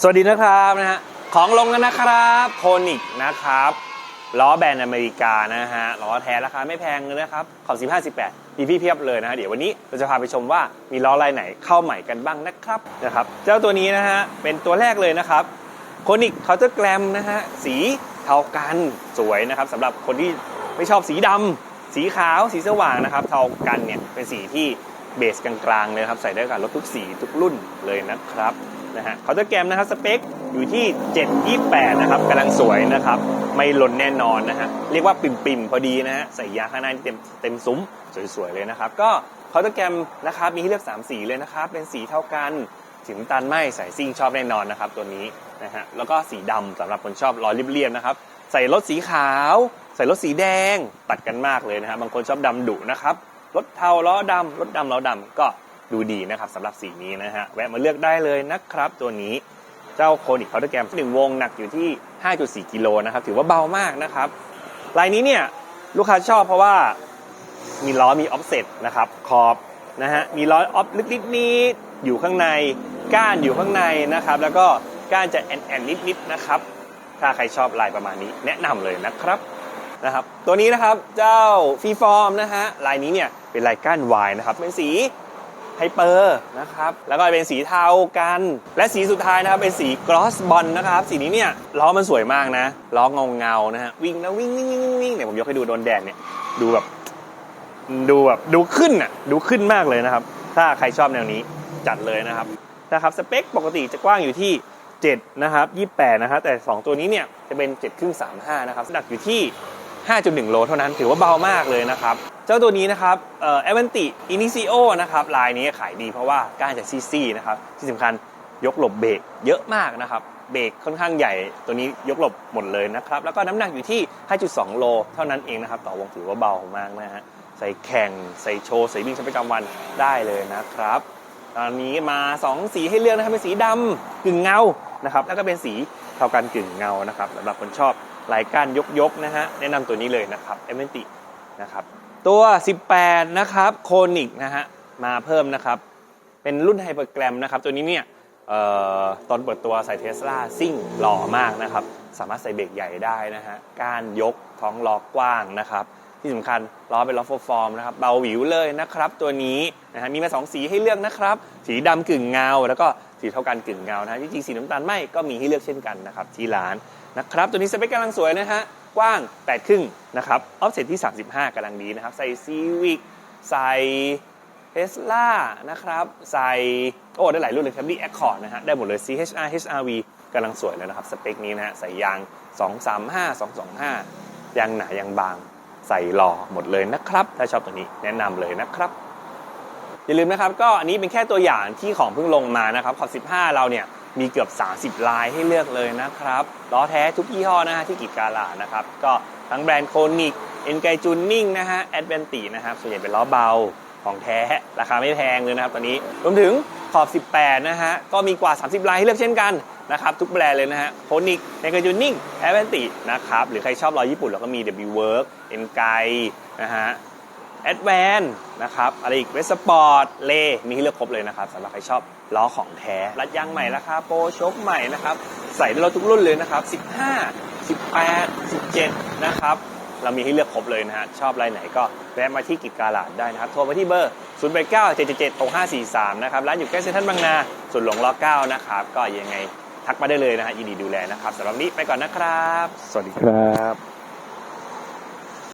สวัสดีนะครับนะฮะของลงกันนะครับโคนิกนะครับล้อแบรนด์อเมริกานะฮะล้อแท้ราคาไม่แพงเลยนะครับขอบ 15 18มีพี่เพียบเลยนะฮะเดี๋ยววันนี้เราจะพาไปชมว่ามีล้อลายไหนเข้าใหม่กันบ้างนะครับนะครับ เจ้าตัวนี้นะฮะเป็นตัวแรกเลยนะครับโคนิกเคาน์เตอร์แกรมนะฮะสีเทากันสวยนะครับสำหรับคนที่ไม่ชอบสีดำสีขาวสีสว่างนะครับ เทากันเนี่ยเป็นสีที่ เบสกลางๆเลยครับ ใส่ได้กับรถทุกสีทุกรุ่นเลยนะครับนะฮะเคาน์เตอร์แกรมนะครับสเปคอยู่ที่ 728 นะครับกำลังสวยนะครับ ไม่หล่นแน่นอนนะฮะ เรียกว่าปิ่มๆ พอดีนะฮะ ใส่ยางข้างหน้าเต็มเต็มซุ้ม สวยๆ เลยนะครับ ก็เคาน์เตอร์แกรมนะครับ มีให้เลือก 3 สีเลยนะครับ เป็นสีเท่ากัน สีน้ำตาลไหมใส่ซิ่งชอบแน่นอนนะครับ ตัวนี้นะฮะ แล้วก็สีดำสำหรับคนชอบล้อเรียบๆนะครับ ใส่รถสีขาว ใส่รถสีแดงตัดกันมากเลยนะฮะ บางคนชอบดำดุนะครับ รถเทาล้อดำรถดำล้อดำก็ดูดีนะครับสำหรับสีนี้นะฮะแวะมาเลือกได้เลยนะครับ ตัวนี้เจ้าโคนิคเคาน์เตอร์แกรมหนึ่งวงหนักอยู่ที่ 5.4 กิโลนะครับถือว่าเบามากนะครับลายนี้เนี่ยลูกค้าชอบเพราะว่ามีล้อมีออฟเซ็ตนะครับขอบนะฮะมีล้อออฟลึกนิดนิดๆอยู่ข้างในก้านอยู่ข้างในนะครับ แล้วก็ก้านจะแอนแอนนิดนิดๆนะครับถ้าใครชอบลายประมาณนี้แนะนำเลยนะครับ นะครับ ตัวนี้นะครับเจ้าฟีฟอร์มนะฮะลายนี้เนี่ยเป็นลายก้านวายนะครับ เป็นสีไฮเปอร์นะครับ แล้วก็เป็นสีเทากัน และสีสุดท้ายนะครับ เป็นสีกรอสบอลนะครับ สีนี้เนี่ยล้อมันสวยมากนะ ล้อเงาเงานะฮะ วิ่งนะวิ่งวิ่งวิ่งวิ่งวิ่งเนี่ยผมยกให้ดูโดนแดดเนี่ย ดูแบบ ดูแบบดูขึ้นอะ ดูขึ้นมากเลยนะครับ ถ้าใครชอบแนวนี้จัดเลยนะครับ นะครับ สเปคปกติจะกว้างอยู่ที่ 7 นะครับ 28 นะครับแต่ 2 ตัวนี้เนี่ยจะเป็น7ครึ่ง35 นะครับ หนักอยู่ที่ 5.1 โลเท่านั้นถือว่าเบามากเลยนะครับ เจ้าตัวนี้นะครับเอ่อ a v a n t i Initio นะครับลายนี้ขายดีเพราะว่าก้านจะซี่ๆนะครับที่สำคัญยกหลบเบรกเยอะมากนะครับเบรกค่อนข้างใหญ่ตัวนี้ยกหลบหมดเลยนะครับแล้วก็น้ำหนักอยู่ที่ 5.2 โล เท่านั้นเองนะครับต่อวงถือว่าเบามากนะฮะใส่แข่งใส่โชว์ใส่วิ่งใช้ประจำวันได้เลยนะครับตอนนี้มา 2 สีให้เลือกนะครับเป็นสีดำกึ่งเงานะครับแล้วก็เป็นสีเทากันกึ่งเงานะครับสำหรับคนชอบ ลายก้านยกๆนะฮะแนะนำตัวนี้เลยนะครับ a v a n t i นะครับตัว 18 นะครับโคนิกนะฮะมาเพิ่มนะครับ เป็นรุ่นไฮเปอร์แกรมนะครับ ตัวนี้เนี่ยออตอนเปิดตัวใส่เทสลาซิ่งหล่อมากนะครับ สามารถใส่เบรกใหญ่ได้นะฮะก้านยกท้องล้อกว้างนะครับ ที่สำคัญล้อเป็นล้อโฟร์ฟอร์มนะครับ เบาหวิวเลยนะครับ ตัวนี้นะฮะมีมาสองสีให้เลือกนะครับ สีดำกึ่งเงา แล้วก็สีเท่ากันกึ่งเงานะฮะจริงๆสีน้ำตาลไหมก็มีให้เลือกเช่นกันนะครับที่ร้าน นะครับ ตัวนี้สเปคกำลังสวยนะฮะ กว้าง8ครึ่งนะครับออฟเซตที่ 35กำลังดีนะครับ ใส่ซีวิกใส่เทสลานะครับ ใส่ โอ้ ได้หลายรุ่นเลยครับดีแอคคอร์ดนะฮะ ได้หมดเลย CHR HRV กำลังสวยเลยนะครับ สเปคนี้นะฮะ ใส่ยาง 235 225 ยางหนายางบาง ใส่หล่อหมดเลยนะครับ ถ้าชอบตัวนี้แนะนำเลยนะครับ อย่าลืมนะครับก็อันนี้เป็นแค่ตัวอย่างที่ของเพิ่งลงมานะครับขอบ15 เราเนี่ยมีเกือบ 30 ลายให้เลือกเลยนะครับล้อแท้ทุกยี่ห้อนะฮะที่กิจการลานะครับก็ทั้งแบรนด์โคนิกเอ็นไกจูนนิ่งนะฮะแอดเวนตินะครับส่วนใหญ่เป็นล้อเบาของแท้ราคาไม่แพงเลยนะครับตอนนี้รวมถึงขอบ 18 นะฮะ ก็มีกว่า 30 ลายให้เลือกเช่นกันนะครับ ทุกแบรนด์เลยนะฮะโคนิกเอ็นไกจูนิ่งแอดเวนตินะครับ หรือใครชอบล้อญี่ปุ่นเราก็มี W Work เอ็นไกนะฮะ แอดแวนนะครับอะไรอีกเวสปอร์ตเลมีให้เลือกครบเลยนะครับสำหรับใครชอบล้อของแท้รัดยางใหม่ราคาโปรชกใหม่นะครับ ใส่ได้รถทุกรุ่นเลยนะครับ 15 18 17 นะครับ เรามีให้เลือกครบเลยนะฮะชอบลายไหนก็แวะมาที่กิจการลาดได้นะครับ โทรมาที่เบอร์ 0 8 9 7 7 7 6 5 4 3 นะครับ ร้านอยู่ใกล้เซ็นทรัลบางนาส่วนหลวงร9นะครับ ก็ยังไงทักมาได้เลยนะฮะยินดีดูแลนะครับสำหรับนนี้ไปก่อนนะครับ สวัสดีครับ